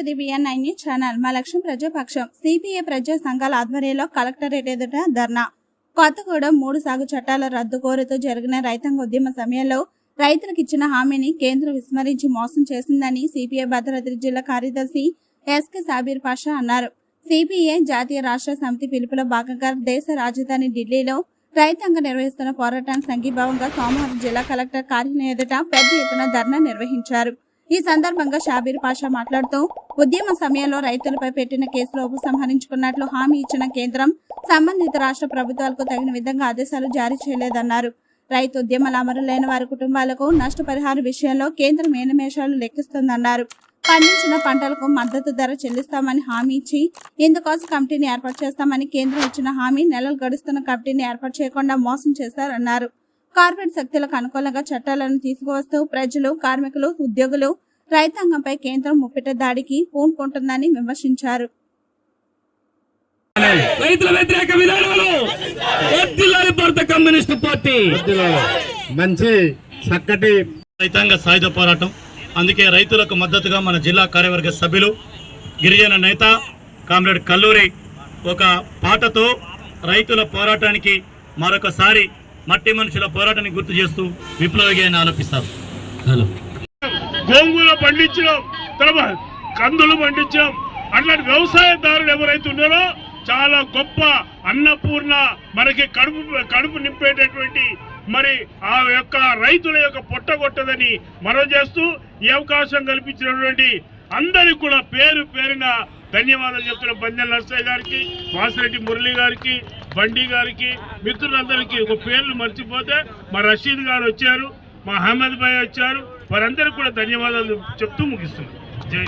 ఇది BNI news channel. మా లక్ష్యం ప్రజాపక్షం. సిపిఐ ప్రజా సంఘాల ఆధ్వర్యంలో కలెక్టరేట్ ఎదుట ధర్నా. కొత్తగూడెం మూడు సాగు చట్టాల రద్దు కోరుతూ జరిగిన రైతాంగ ఉద్యమ సమయంలో రైతులకు ఇచ్చిన హామీని కేంద్రం విస్మరించి మోసం చేసిందని సిపిఐ భద్రాద్రి జిల్లా కార్యదర్శి ఎస్కే సాబీర్ పాషా అన్నారు. సిపిఐ జాతీయ రాష్ట్ర సమితి పిలుపులో భాగంగా దేశ రాజధాని ఢిల్లీలో రైతాంగం నిర్వహిస్తున్న పోరాటానికి సంఘీభావంగా సోమవారం జిల్లా కలెక్టర్ కార్యాలయం ఎదుట పెద్ద ఎత్తున ధర్నా నిర్వహించారు. ఈ సందర్భంగా షాబీర్ పాషా మాట్లాడుతూ ఉద్యమ సమయంలో రైతులపై పెట్టిన కేసులు ఉపసంహరించుకున్నట్లు హామీ ఇచ్చిన కేంద్రం సంబంధిత రాష్ట్ర ప్రభుత్వాలకు తగిన విధంగా ఆదేశాలు జారీ చేయలేదన్నారు. రైతు ఉద్యమాల అమరులైన వారి కుటుంబాలకు నష్టపరిహార విషయంలో కేంద్రం ఏనమేషాలు లెక్కిస్తుందన్నారు. పండించిన పంటలకు మద్దతు ధర చెల్లిస్తామని హామీ ఇచ్చి ఇందుకోసం కమిటీని ఏర్పాటు చేస్తామని కేంద్రం ఇచ్చిన హామీ నెలలు గడుస్తున్న కమిటీని ఏర్పాటు చేయకుండా మోసం చేశారన్నారు. కార్పొరేట్ శక్తులకు అనుకూలంగా చట్టాలను తీసుకువస్తూ ప్రజలు కార్మికులు ఉద్యోగులు రైతాంగంపై కేంద్రం ముప్పిట దాడికి పూనుకుంటుందని విమర్శించారు. రైతుల వ్యతిరేక విధానాలు! వర్ధిల్లాలి భారత కమ్యూనిస్టు పార్టీ! మంచి చక్కటి రైతాంగ సాయుధ పోరాటం. అందుకే రైతులకు మద్దతుగా మన జిల్లా కార్యవర్గ సభ్యులు గిరిజన నేత కామ్రేడ్ కల్లూరి ఒక పాటతో రైతుల పోరాటానికి మరొకసారి మట్టి మనుషుల పోరాటాన్ని గుర్తు చేస్తూ విప్లవ ఆలోపిస్తారు. ఆలపిస్తారు హలో. గోంగూర పండించడం తర్వాత కందులు పండించడం అట్లాంటి వ్యవసాయదారులు ఎవరైతే ఉన్నారో చాలా గొప్ప అన్నపూర్ణ మనకి కడుపు కడుపు నింపేటటువంటి మరి ఆ యొక్క రైతుల యొక్క పొట్టగొట్టదని మనం చేస్తూ ఈ అవకాశం కల్పించినటువంటి అందరికి కూడా పేరు పేరిన ధన్యవాదాలు చెప్తున్న బంజల్ నర్సయ్య గారికి వాసిరెడ్డి మురళి గారికి బండి గారికి మిత్రులందరికీ ఒక పేర్లు మర్చిపోతే మా రషీద్ గారు వచ్చారు మా అహ్మద్ భాయ్ వచ్చారు. వారందరికీ కూడా ధన్యవాదాలు చెప్తూ ముగిస్తున్నాను జై